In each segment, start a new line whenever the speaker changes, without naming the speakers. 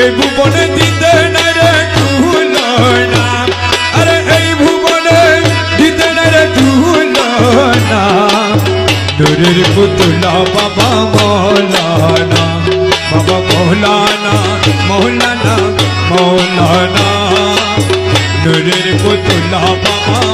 এই ভুবনে দিতে না রে তুল না। আরে এই ভুবনে না রে তুল না। দূরের পুতুলা বাবা মৌলানা মৌলানা মৌলানা পুতুলা বাবা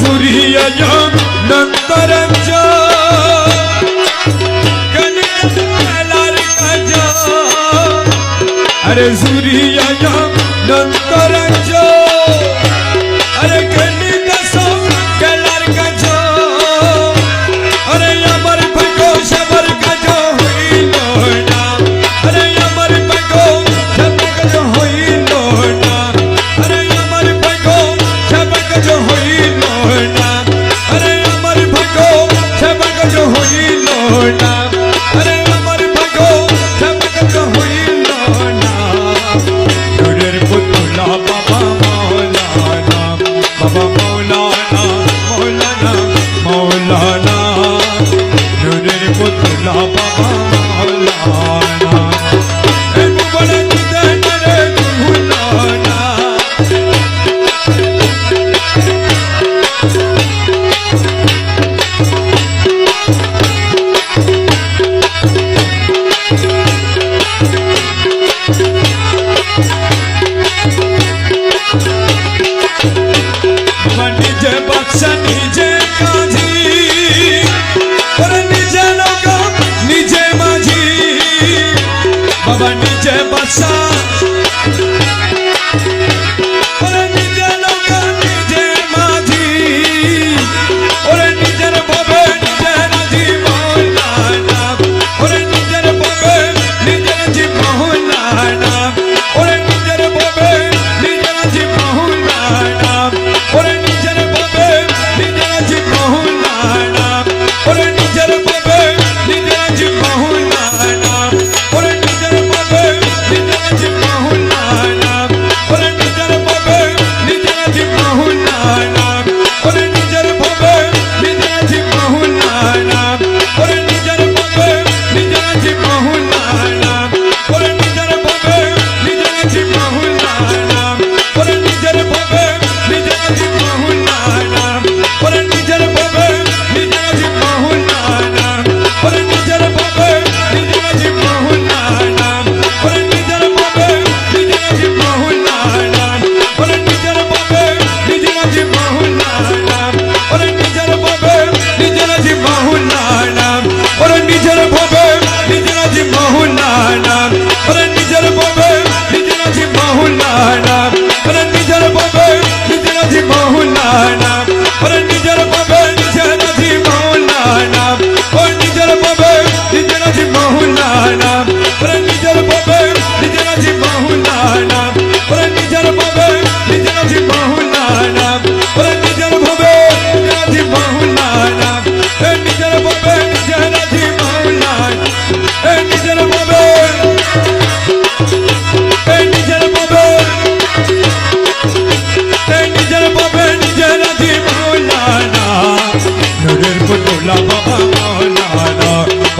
ঘুরিয়া যা বাদশাহ।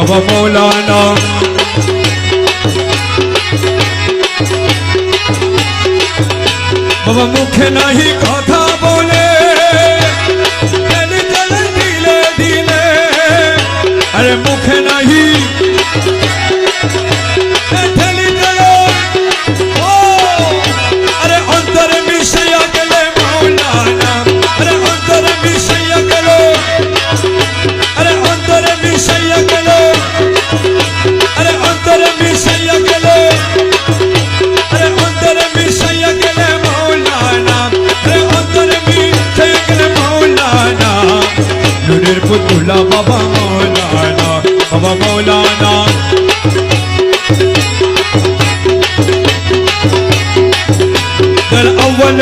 বাবা মৌলানা বাবা মুখে নাহি কা مرحبا مولانا ده الأول